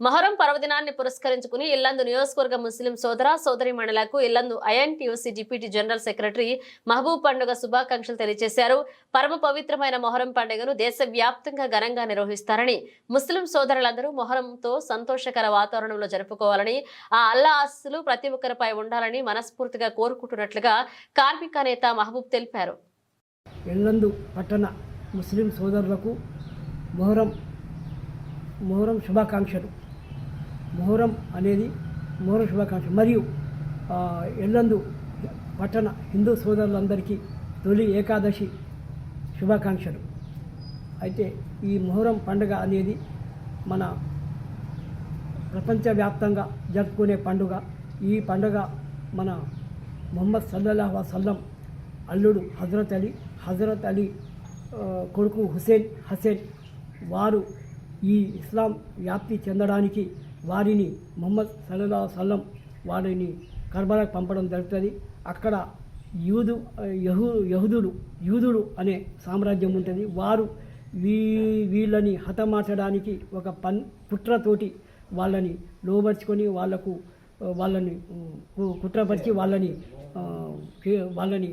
మొహరం పర్వదినాన్ని పురస్కరించుకుని ఇల్లందు నియోజకవర్గ ముస్లిం సోదర సోదరి మండలకు Illandu INTUC deputy general secretary Mahaboob పండుగ శుభాకాంక్షలు తెలియజేశారు పరమ పవిత్రమైన మొహరం పండుగను దేశవ్యాప్తంగా ఘనంగా నిర్వహిస్తారని ముస్లిం సోదరులందరూ మొహరంతో సంతోషకర వాతావరణంలో జరుపుకోవాలని ఆ అల్లా ఆస్తులు ప్రతి ఒక్కరిపై ఉండాలని మనస్ఫూర్తిగా కోరుకుంటున్నట్లుగా కార్మిక నేత మహబూబ్ తెలిపారు. పట్టణ ముస్లిం సోదరులకు మొహరం మొహరం శుభాకాంక్షలు. మొహరం అనేది మొహరం శుభాకాంక్ష మరియు ఎల్లందు పట్టణ హిందూ సోదరులందరికీ తొలి ఏకాదశి శుభాకాంక్షలు. అయితే ఈ మొహరం పండుగ అనేది మన ప్రపంచవ్యాప్తంగా జరుపుకునే పండుగ. ఈ పండుగ మన మొహమ్మద్ సల్లల్లాహు వసల్లం అల్లుడు హజరత్ అలీ హజరత్ అలీ కొడుకు హుసేన్ హసేన్ వారు ఈ ఇస్లాం వ్యాప్తి చెందడానికి వారిని మొహమ్మద్ సల్లా సల్లం వారిని కర్బలకు పంపడం జరుగుతుంది. అక్కడ యూదు యహు యహుదుడు యూదుడు అనే సామ్రాజ్యం ఉంటుంది. వారు వీ వీళ్ళని హతమార్చడానికి ఒక పన్ కుట్రతోటి వాళ్ళని లోబర్చుకొని వాళ్ళకు వాళ్ళని కుట్రపరిచి వాళ్ళని వాళ్ళని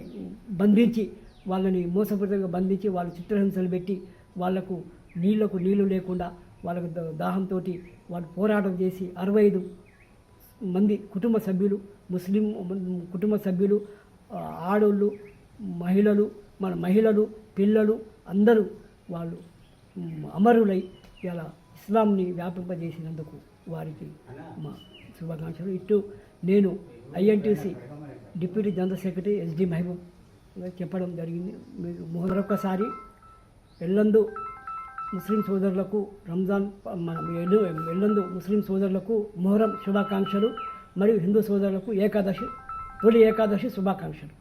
బంధించి వాళ్ళని మోసపూరితంగా బంధించి వాళ్ళ చిత్రహింసలు పెట్టి వాళ్ళకు నీళ్ళకు నీళ్ళు లేకుండా వాళ్ళకు దాహంతో వాళ్ళు పోరాటం చేసి అరవై ఐదు మంది కుటుంబ సభ్యులు ముస్లిం కుటుంబ సభ్యులు ఆడోళ్ళు మహిళలు మన మహిళలు పిల్లలు అందరూ వాళ్ళు అమరులై ఇలా ఇస్లాంని వ్యాపింపజేసినందుకు వారికి మా శుభాకాంక్షలు. ఇటు నేను INTC deputy general secretary SD Mahaboob చెప్పడం జరిగింది. మీరు మరొకసారి ఎల్లందు ముస్లిం సోదరులకు రంజాన్ ఎల్లు ఎల్లందు ముస్లిం సోదరులకు మొహరం శుభాకాంక్షలు మరియు హిందూ సోదరులకు ఏకాదశి తొలి ఏకాదశి శుభాకాంక్షలు.